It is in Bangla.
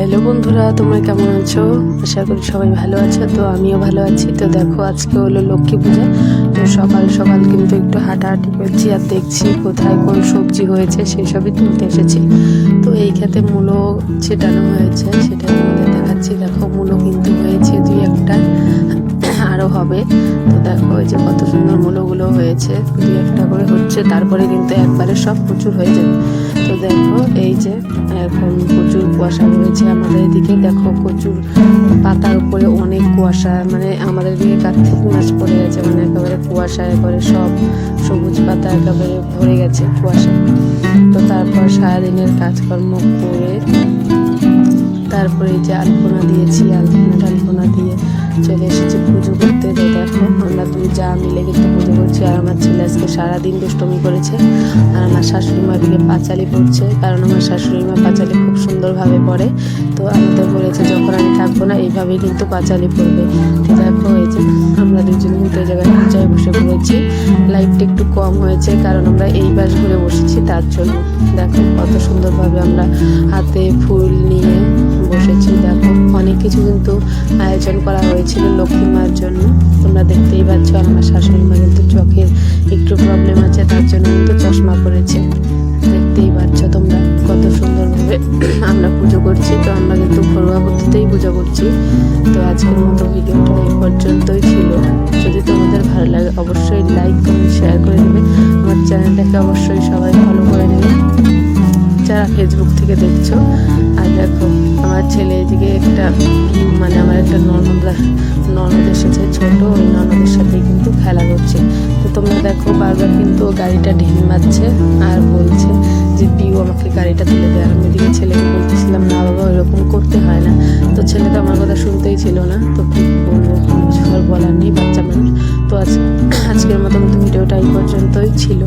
হ্যালো বন্ধুরা, তোমরা কেমন আছো? আশা করি সবাই ভালো আছো, তো আমিও ভালো আছি। তো দেখো, আজকে হলো লক্ষ্মী পূজা। তো সকাল সকাল কিন্তু একটু হাঁটাহাঁটি করছি আর দেখছি কোথায় কোন সবজি হয়েছে, সেই সবই তুলতে এসেছি। তো এই খেতে মূলো ছেটানো হয়েছে, সেটা তোমাদের দেখাচ্ছি। দেখো, মূলো কিন্তু হয়েছে দুই একটা আরও হবে। তো দেখো যে কত সুন্দর মূলগুলো হয়েছে, দুই একটা করে হচ্ছে, তারপরে কিন্তু একবারে সব প্রচুর হয়ে যাবে। তো দেখো, এই যে কুয়াশা রয়েছে আমাদের এদিকে। দেখো প্রচুর পাতার উপরে অনেক কুয়াশা মানে আমাদের এদিকে কার্তিক মাস পড়ে গেছে মানে একেবারে কুয়াশা, একেবারে সব সবুজ পাতা একেবারে ভরে গেছে কুয়াশা। তো তারপর সারাদিনের কাজকর্ম করে তারপরে যে আলপনা দিয়েছি, আলপনা টালপনা দিয়ে চলে এসেছি পুজো আমরা দুই যা মিলে কিন্তু পুজো করছি। আর আমার ছেলে আজকে সারাদিন দুষ্টমি করেছে। আর আমার শাশুড়ি মা দিকে পাঁচালি পড়ছে, কারণ আমার শাশুড়ি মা পাঁচালি খুব সুন্দরভাবে পড়ে। তো আমাদের বলেছে, যখন আমি থাকব না, এইভাবেই কিন্তু পাঁচালি পড়বে। তো দেখো যে আমরা দুজন কিন্তু এই জায়গায় পূজায় বসে পড়েছি। লাইটটা একটু কম হয়েছে, কারণ আমরা এই বাস ঘুরে বসেছি, তার জন্য। দেখো কত সুন্দরভাবে আমরা হাতে ফুল নিয়ে বসেছি। দেখো, অনেক কিছু কিন্তু আয়োজন করা হয়েছিল লক্ষ্মী মার জন্য। তোমরা দেখতেই পাচ্ছ, আমার শাশুড়ি মা কিন্তু চোখের একটু প্রবলেম আছে, তার জন্য কিন্তু চশমা পরেছে। দেখতেই পাচ্ছ তোমরা কত সুন্দরভাবে আমরা পুজো করছি। তো আমরা কিন্তু ঘরোয়া পদ্ধতিতেই পুজো করছি। তো আজকের মতো ভিডিওটা এই পর্যন্তই ছিল। যদি তোমাদের ভালো লাগে, অবশ্যই লাইক কমেন্ট শেয়ার করে দেবে। আমার চ্যানেলটাকে অবশ্যই সবাই ফলো করে নেবে। যারা ফেসবুক থেকে দেখছ। আর দেখো, আমার ছেলে এদিকে একটা মানে আমার একটা ননদ ননদ এসেছে, ছোটো, ওই ননদের সাথে কিন্তু খেলা করছে। তো তোমরা দেখো, বারবার কিন্তু গাড়িটা ঢিল মারছে আর বলছে যে, পিউ, আমাকে গাড়িটা তুলে দেয় আর আমি এদিকে ছেলেকে বলতেছিলাম, না বাবা, ওইরকম করতে হয় না। তো ছেলে তো আমার কথা শুনতেই ছিল না। তো বলব কিছু বলার নেই, বাচ্চা মানুষ। তো আজ, আজকের মতো কিন্তু ভিডিওটা এই পর্যন্তই ছিল।